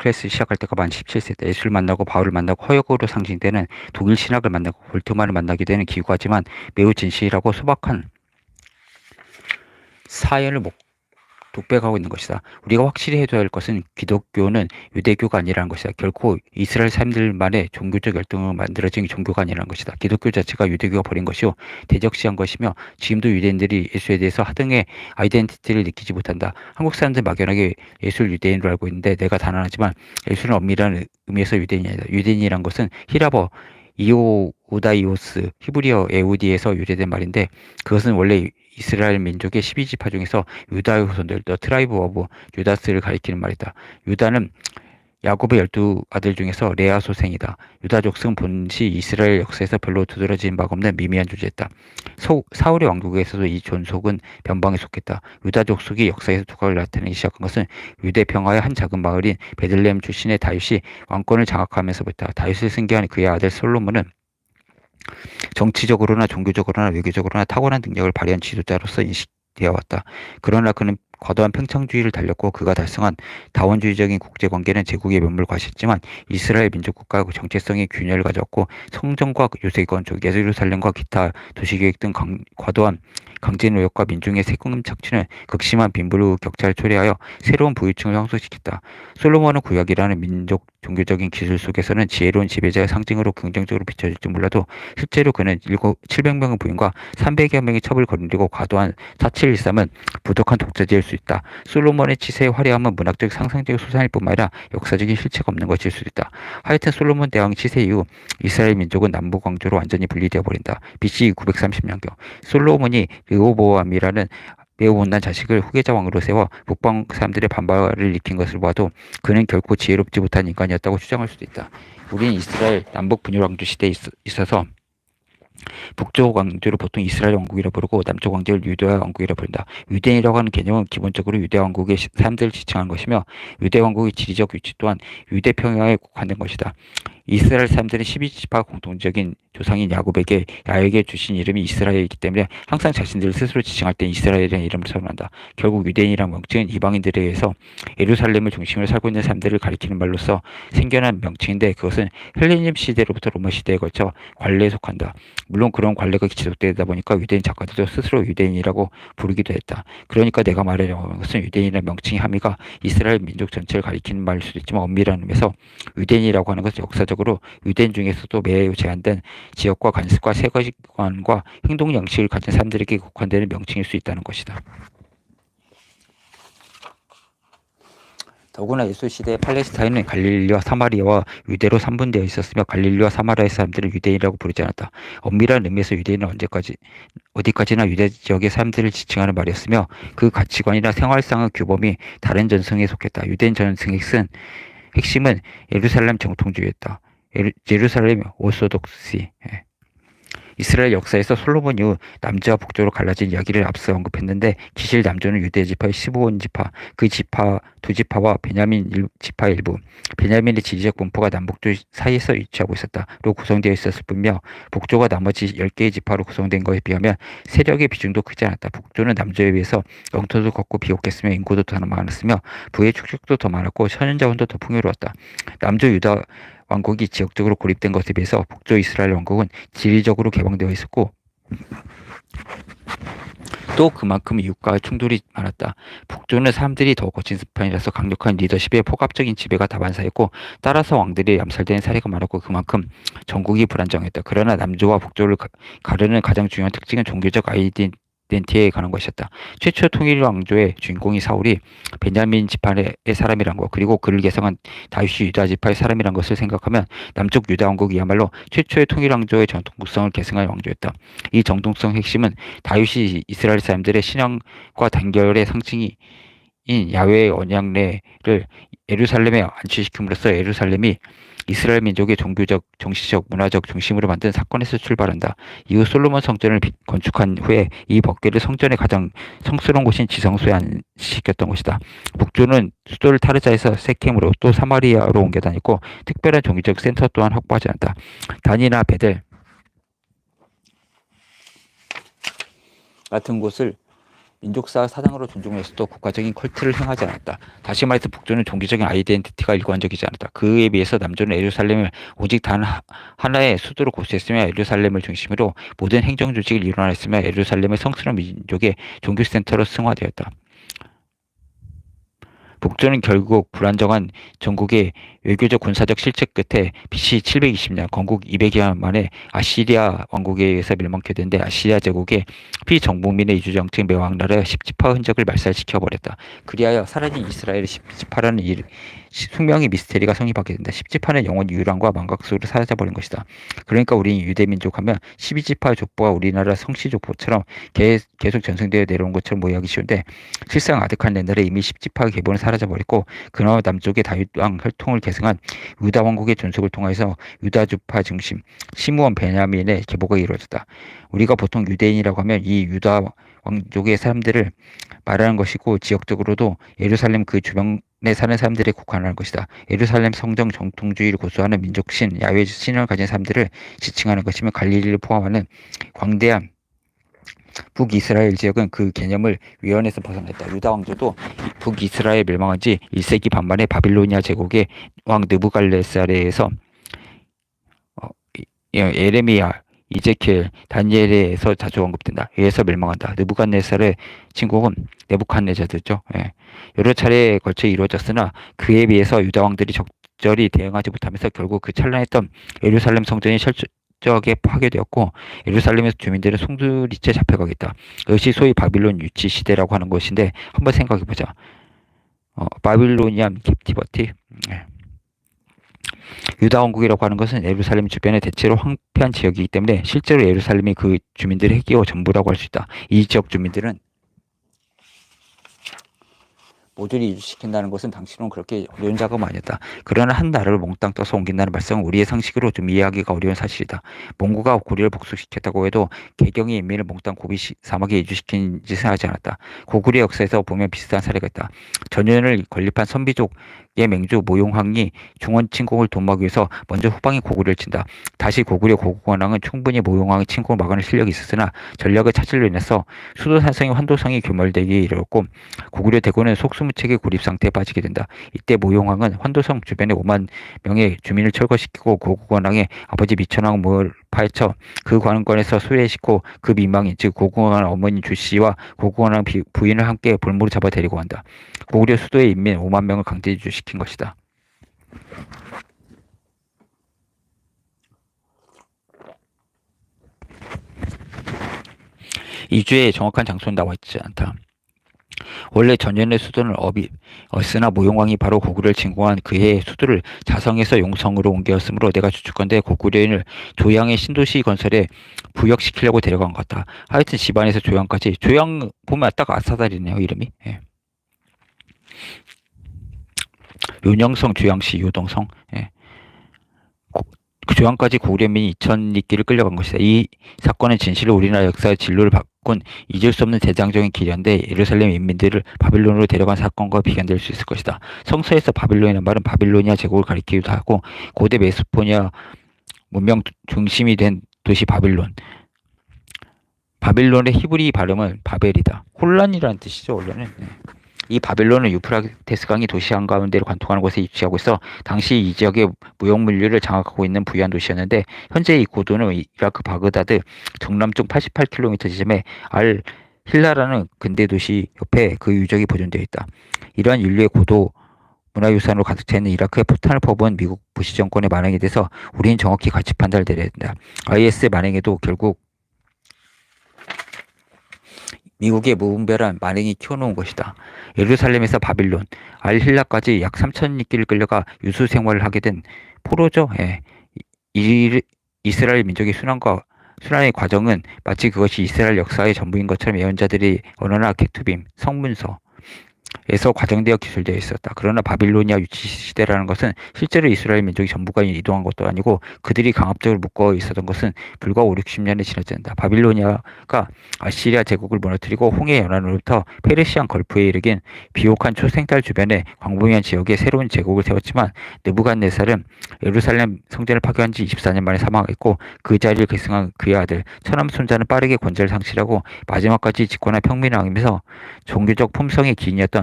클래스 시작할 때가 만 17세 때 예수를 만나고 바울을 만나고 허역으로 상징되는 독일 신학을 만나고 볼트만을 만나게 되는 기구하지만 매우 진실하고 소박한 사연을 목, 독백하고 있는 것이다. 우리가 확실히 해둬야 할 것은 기독교는 유대교가 아니라는 것이다. 결코 이스라엘 사람들만의 종교적 열등으로 만들어진 종교가 아니라는 것이다. 기독교 자체가 유대교가 버린 것이요 대적시한 것이며 지금도 유대인들이 예수에 대해서 하등의 아이덴티티를 느끼지 못한다. 한국 사람들 막연하게 예수를 유대인으로 알고 있는데 내가 단언하지만 예수는 엄밀한 의미에서 유대인이 아니다. 유대인이란 것은 히라버 이오 우다이오스 히브리어 에우디에서 유래된 말인데 그것은 원래 이스라엘 민족의 12지파 중에서 유다의 후손들, 더 트라이브 오브 유다스를 가리키는 말이다. 유다는 야곱의 열두 아들 중에서 레아 소생이다. 유다 족승 본시 이스라엘 역사에서 별로 두드러진 바가 없는 미미한 존재였다. 소, 사울의 왕국에서도 이 존속은 변방에 속했다. 유다 족속이 역사에서 두각을 나타내기 시작한 것은 유대 평화의 한 작은 마을인 베들레헴 출신의 다윗이 왕권을 장악하면서부터 다윗을 승계한 그의 아들 솔로몬은 정치적으로나 종교적으로나 외교적으로나 탁월한 능력을 발휘한 지도자로서 인식되어 왔다. 그러나 그는 과도한 팽창주의를 달렸고 그가 달성한 다원주의적인 국제관계는 제국의 면모를 과시했지만 이스라엘 민족국가 정체성의 균열을 가졌고 성전과 요새건 쪽 예루살렘과 기타 도시계획 등 강, 과도한 강제 노역과 민중의 세금 착취는 극심한 빈부로 격차를 초래하여 새로운 부유층을 형성시켰다. 솔로몬은 구약이라는 민족 종교적인 기술 속에서는 지혜로운 지배자의 상징으로 긍정적으로 비춰질지 몰라도 실제로 그는 700명의 부인과 300여 명의 첩을 거느리고 과도한 사치를 일삼은 부족한 독자지일 수 있다. 솔로몬의 치세의 화려함은 문학적 상상적 소산일 뿐만 아니라 역사적인 실체가 없는 것일 수도 있다. 하여튼 솔로몬 대왕 치세 이후 이스라엘 민족은 남북 왕조로 완전히 분리되어 버린다. BC 930년경 솔로몬이 르호보암이라는 매우 못난 자식을 후계자 왕으로 세워 북방 사람들의 반발을 일으킨 것을 봐도 그는 결코 지혜롭지 못한 인간이었다고 주장할 수도 있다. 우리는 이스라엘 남북 분열 왕조 시대에 있어서 북쪽 왕조를 보통 이스라엘 왕국이라 부르고 남쪽 왕조를 유대 왕국이라 부른다. 유대인이라고 하는 개념은 기본적으로 유대 왕국의 사람들을 지칭하는 것이며 유대 왕국의 지리적 위치 또한 유대 평양에 국한된 것이다. 이스라엘 사람들은 12지파 공통적인 조상인 야곱에게 야에게 주신 이름이 이스라엘이기 때문에 항상 자신들을 스스로 지칭할 때 이스라엘이라는 이름을 사용한다. 결국 유대인이란 명칭은 이방인들에 의해서 예루살렘을 중심으로 살고 있는 사람들을 가리키는 말로서 생겨난 명칭인데 그것은 헬레니즘 시대로부터 로마 시대에 걸쳐 관례에 속한다. 물론 그런 관례가 지속되다 보니까 유대인 작가들도 스스로 유대인이라고 부르기도 했다. 그러니까 내가 말하려고 하는 것은 유대인이라는 명칭의 함의가 이스라엘 민족 전체를 가리키는 말일 수도 있지만 엄밀한 의미에서 유대인이라고 하는 것은 역사적으로 유대인 중에서도 매우 제한된 지역과 관습과 세계관과 행동 양식을 가진 사람들에게 국한되는 명칭일 수 있다는 것이다. 더구나 예수 시대 팔레스타인은 갈릴리와 사마리아와 유대로 삼분되어 있었으며 갈릴리와 사마리아의 사람들은 유대인이라고 부르지 않았다. 엄밀한 의미에서 유대인은 언제까지 어디까지나 유대 지역의 사람들을 지칭하는 말이었으며 그 가치관이나 생활상의 규범이 다른 전승에 속했다. 유대인 전승의 핵심은 예루살렘 정통주의였다. 예루살렘 오소독시 예. 이스라엘 역사에서 솔로몬 이후 남자와 북쪽으로 갈라진 이야기를 앞서 언급했는데 기실 남조는 유대 지파의 15원 지파, 그 지파 두 지파와 베냐민 지파 일부, 베냐민의 지리적 분포가 남북조 사이에서 위치하고 있었다로 구성되어 있었을 뿐며 북조가 나머지 10개의 지파로 구성된 것에 비하면 세력의 비중도 크지 않았다. 북조는 남조에 비해서 영토도 걷고 비옥했으며 인구도 더 많았으며 부의 축적도 더 많았고 천연자원도 더 풍요로웠다. 남조 유다 왕국이 지역적으로 고립된 것에 비해서 북조 이스라엘 왕국은 지리적으로 개방되어 있었고 또 그만큼 이웃과 충돌이 많았다. 북조는 사람들이 더 거친 스판이라서 강력한 리더십에 포갑적인 지배가 다반사였고 따라서 왕들이 암살되는 사례가 많았고 그만큼 전국이 불안정했다. 그러나 남조와 북조를 가르는 가장 중요한 특징은 종교적 아이덴 덴티에 관한 것이었다. 최초 통일 왕조의 주인공이 사울이 베냐민 지파의 사람이란 것 그리고 그를 개성한 다윗이 유다 지파의 사람이란 것을 생각하면 남쪽 유다 왕국이야말로 최초의 통일 왕조의 정통성을 계승한 왕조였다. 이 정통성 핵심은 다윗이 이스라엘 사람들의 신앙과 단결의 상징이 인 야외의 언약례를 예루살렘에 안치시킴으로써 예루살렘이 이스라엘 민족의 종교적, 정치적, 문화적 중심으로 만든 사건에서 출발한다. 이후 솔로몬 성전을 건축한 후에 이 법궤를 성전의 가장 성스러운 곳인 지성소에 안시켰던 것이다. 북조는 수도를 타르자에서 세캠으로 또 사마리아로 옮겨 다녔고 특별한 종교적 센터 또한 확보하지 않았다. 단이나 베델 같은 곳을 민족사 사상으로 존중했어도 국가적인 컬트를 행하지 않았다. 다시 말해서 북조는 종교적인 아이덴티티가 일관적이지 않았다. 그에 비해서 남조는 예루살렘을 오직 단 하- 하나의 수도로 고수했으며 예루살렘을 중심으로 모든 행정 조직을 일원했으며 예루살렘의 성스러운 민족의 종교 센터로 승화되었다. 북조는 결국 불안정한 전국의 외교적 군사적 실책 끝에 BC 720년 건국 200여 만에 아시리아 왕국에 의해서 멸망케 된데 아시리아 제국의 피정복민의 이주 정책 매왕나라의 십지파 흔적을 말살시켜 버렸다. 그리하여 사라진 이스라엘의 십지파라는 이 숙명의 미스테리가 성립하게 된다. 십지파는 영원 유랑과 망각 속으로 사라져 버린 것이다. 그러니까 우리는 유대 민족하면 12지파 족보가 우리나라 성씨 족보처럼 계- 계속 전승되어 내려온 것처럼 모의하기 쉬운데 실상 아득한 옛날에 이미 십지파의 계보는 사라져 버렸고 그나마 남쪽의 다윗왕 혈통을 계승한 유다 왕국의 존속을 통해서 유다주파 중심 시므온 베냐민의 계보가 이루어졌다. 우리가 보통 유대인이라고 하면 이 유다 왕족의 사람들을 말하는 것이고 지역적으로도 예루살렘 그 주변 에 사는 사람들에 국한하는 것이다. 예루살렘 성정 정통주의를 고수하는 민족신 야외 신을 가진 사람들을 지칭하는 것이며 갈릴리를 포함하는 광대한 북이스라엘 지역은 그 개념을 위헌에서 벗어났다. 유다 왕조도 북이스라엘 멸망한 지 1세기 반 만에 바빌로니아 제국의 왕 느부갈네살에서 어, 이- 예, 에레미야, 이제키엘, 다니엘에서 자주 언급된다. 위에서 멸망한다. 느부갓네살의 친국은 네부칸네자드죠. 예. 여러 차례에 걸쳐 이루어졌으나 그에 비해서 유다 왕들이 적절히 대응하지 못하면서 결국 그 찬란했던 예루살렘 성전이 철저하게 파괴되었고 예루살렘에서 주민들은 송두리째 잡혀가겠다. 이것이 소위 바빌론 유치 시대라고 하는 것인데 한번 생각해 보자. 어, 바빌로니안 캡티버티. 예. 유다 왕국이라고 하는 것은 예루살렘 주변의 대체로 황폐한 지역이기 때문에 실제로 예루살렘이 그 주민들의 핵이고 전부라고 할 수 있다. 이 지역 주민들은 모조리 이주시킨다는 것은 당시로는 그렇게 어려운 작업은 아니었다. 그러나 한 나라를 몽땅 떠서 옮긴다는 발상은 우리의 상식으로 좀 이해하기가 어려운 사실이다. 몽고가 고리를 복수시켰다고 해도 개경의 인민을 몽땅 고비 시- 사막에 이주시킨 짓은 하지 않았다. 고구려 역사에서 보면 비슷한 사례가 있다. 전연을 건립한 선비족 의 맹주 모용왕이 중원 침공을 도모하기 위해서 먼저 후방에 고구려를 친다. 다시 고구려 고구원왕은 충분히 모용왕의 침공을 막아낼 실력이 있었으나 전략의 차질로 인해서 수도 산성이 환도성이 교멸되기에 이르렀고 고구려 대군은 속수무책의 고립 상태에 빠지게 된다. 이때 모용왕은 환도성 주변에 5만 명의 주민을 철거시키고 고구원왕의 아버지 미천왕 을 파헤쳐 그 관원권에서 수혜시고 그 민망인 즉 고구원 어머니 주씨와 고구원왕 비- 부인을 함께 볼모로 잡아 데리고 간다. 고구려 수도의 인민 5만 명을 강제 이주시 킨 것이다. 이주의 정확한 장소는 나와 있지 않다. 원래 전연의 수도는 어비, 어스나 모용왕이 바로 고구려를 침공한 그해 수도를 자성에서 용성으로 옮겼으므로 내가 추측건대 고구려인을 조양의 신도시 건설에 부역시키려고 데려간 것 같다. 하여튼 집안에서 조양까지 조양 보면 딱 아사달이네요 이름이. 예. 윤영성, 주양시, 요동성. 예. 고- 그 조양까지 고구려민이 이천리길을 끌려간 것이다. 이 사건은 진실로 우리나라 역사의 진로를 바꾼 잊을 수 없는 대장적인 기련데 예루살렘 인민들을 바빌론으로 데려간 사건과 비견될 수 있을 것이다. 성서에서 바빌론이라는 말은 바빌로니아 제국을 가리키기도 하고 고대 메소포니아 문명 중심이 된 도시 바빌론. 바빌론의 히브리 발음은 바벨이다. 혼란이라는 뜻이죠, 원래는. 네. 이 바빌론은 유프라테스 강이 도시 한가운데를 관통하는 곳에 위치하고 있어 당시 이 지역의 무역 물류를 장악하고 있는 부유한 도시였는데 현재 이 고도는 이라크 바그다드 정남쪽 88km 지점에 알 힐라라는 근대 도시 옆에 그 유적이 보존되어 있다. 이러한 인류의 고도 문화유산으로 가득 차 있는 이라크에 포탄을 퍼부은 미국 부시 정권의 만행에 대해서 우리는 정확히 가치 판단을 내려야 된다. IS의 만행에도 결국 미국의 무분별한 만행이 키워놓은 것이다. 예루살렘에서 바빌론, 알힐라까지 약 3천리길을 끌려가 유수 생활을 하게 된 포로죠. 예. 이, 이스라엘 민족의 순환과 순환의 과정은 마치 그것이 이스라엘 역사의 전부인 것처럼 예언자들이 언어나 케투빔, 성문서, 에서 과정되어 기술되어 있었다. 그러나 바빌로니아 유치 시대라는 것은 실제로 이스라엘 민족이 전부가 이동한 것도 아니고 그들이 강압적으로 묶어 있었던 것은 불과 5, 60년에 지나진다. 바빌로니아가 아시리아 제국을 무너뜨리고 홍해 연안으로부터 페르시안 걸프에 이르긴 비옥한 초생달 주변에 광범위한 지역에 새로운 제국을 세웠지만 느부갓네살은 예루살렘 성전을 파괴한 지 24년 만에 사망했고 그 자리를 계승한 그의 아들 천암 손자는 빠르게 권세를 상실하고 마지막까지 집권한 평민왕이면서 종교적 품성의 기인이었던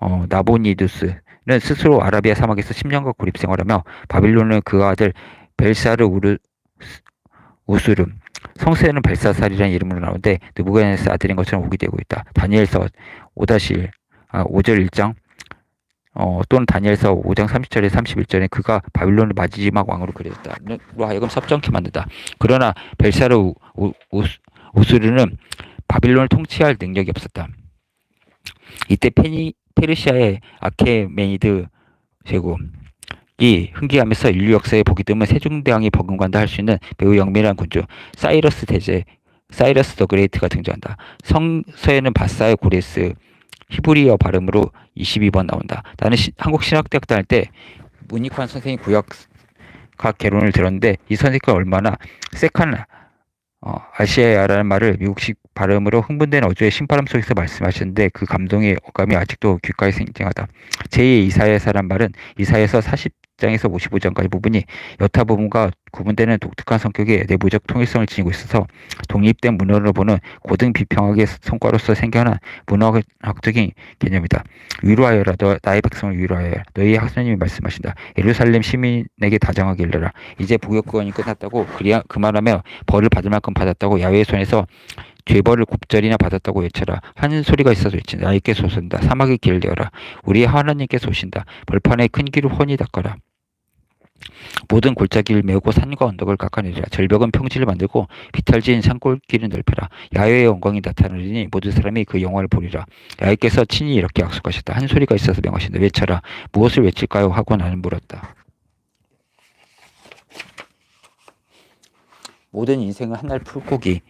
어, 나보니두스는 스스로 아라비아 사막에서 10년간 고립 생활하며 바빌론은 그 아들 벨사르 우르 우스름 성세는 벨사살이라는 이름으로 나오는데 느부갓네살 아들인 것처럼 오기되고 있다. 다니엘서 5-1 아, 5절 1장 어, 또는 다니엘서 5장 30절에 31절에 그가 바빌론의 마지막 왕으로 그렸다 로 하여금 섭정케 만든다. 그러나 벨사르 우스르는 바빌론을 통치할 능력이 없었다. 이때 페니, 페르시아의 아케메니드 제국이 흥기하면서 인류 역사에 보기 드문 세종대왕이 버금간다 할 수 있는 매우 영민한 군주 사이러스 대제 사이러스 더 그레이트가 등장한다. 성서에는 바사의 고레스 히브리어 발음으로 22번 나온다. 나는 시, 한국 신학대학 다닐 때 문익환 선생님 구약학 개론을 들었는데 이 선생님과 얼마나 세칸 어, 아시아야라는 말을 미국식 발음으로 흥분된 어조의 신바람 속에서 말씀하셨는데 그 감동의 어감이 아직도 귓가에 생생하다. 제2의 이사야사란 말은 이사야서 40 장에서 55장까지 부분이 여타 부분과 구분되는 독특한 성격의 내부적 통일성을 지니고 있어서 독립된 문헌으로 보는 고등 비평학의 성과로서 생겨난 문화학적인 개념이다. 위로하여라 너 나의 백성을 위로하여라 너희 하나님이 말씀하신다. 예루살렘 시민에게 다정하게 일러라. 이제 복역권이 끝났다고 그리야 그만하며 벌을 받을 만큼 받았다고 야외의 손에서 죄벌을 곱절이나 받았다고 외쳐라. 하는 소리가 있어서 외친다. 나에게 솟은다. 사막의 길을 내어라. 우리 하나님께 솟신다. 벌판에 큰 길을 훤히 닦아라. 모든 골짜기를 메우고 산과 언덕을 깎아내리라. 절벽은 평지를 만들고 비탈진 산골길을 넓혀라. 야외의 영광이 나타나리니 모든 사람이 그 영화를 보리라. 야외께서 친히 이렇게 약속하셨다. 한 소리가 있어서 명하신다. 외쳐라. 무엇을 외칠까요? 하고 나는 물었다. 모든 인생은 한 날 풀고기.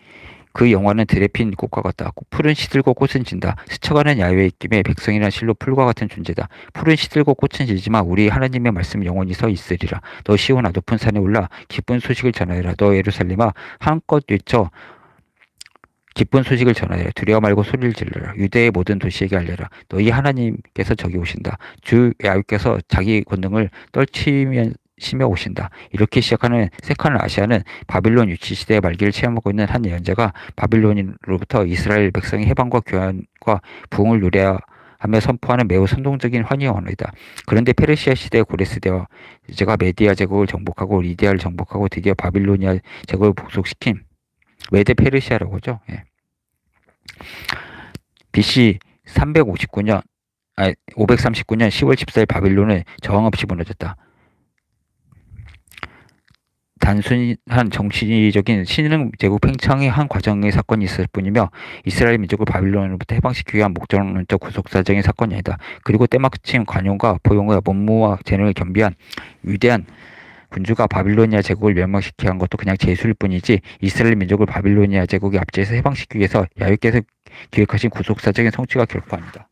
그 영화는 들에 핀 꽃과 같다. 풀은 시들고 꽃은 진다. 스쳐가는 야외의 입김에 백성이란 실로 풀과 같은 존재다. 풀은 시들고 꽃은 지지만 우리 하나님의 말씀 영원히 서 있으리라. 너 시온아 높은 산에 올라 기쁜 소식을 전하여라. 너 예루살렘아 한껏 외쳐 기쁜 소식을 전하여라. 두려워 말고 소리를 질러라. 유대의 모든 도시에게 알려라. 너희 하나님께서 저기 오신다. 주 야훼께서 자기 권능을 떨치면 심해 오신다. 이렇게 시작하는 세칸 아시아는 바빌론 유치 시대의 말기를 체험하고 있는 한 예언자가 바빌론으로부터 이스라엘 백성의 해방과 교환과 부흥을 노래하며 선포하는 매우 선동적인 환희 언어이다. 그런데 페르시아 시대의 고레스 대와 제가 메디아 제국을 정복하고 리디아를 정복하고 드디어 바빌로니아 제국을 복속시킨 메데 페르시아라고 하죠. 예. BC 359년 아 539년 10월 14일 바빌론은 저항 없이 무너졌다. 단순한 정치적인 신흥 제국 팽창의 한 과정의 사건이 있을 뿐이며 이스라엘 민족을 바빌론으로부터 해방시키기 위한 목적론적 구속사적인 사건이 아니다. 그리고 때마침 관용과 포용의 문무와 재능을 겸비한 위대한 군주가 바빌로니아 제국을 멸망시키게 한 것도 그냥 재수일 뿐이지 이스라엘 민족을 바빌로니아 제국의 압제에서 해방시키기 위해서 야훼께서 기획하신 구속사적인 성취가 결코 아니다.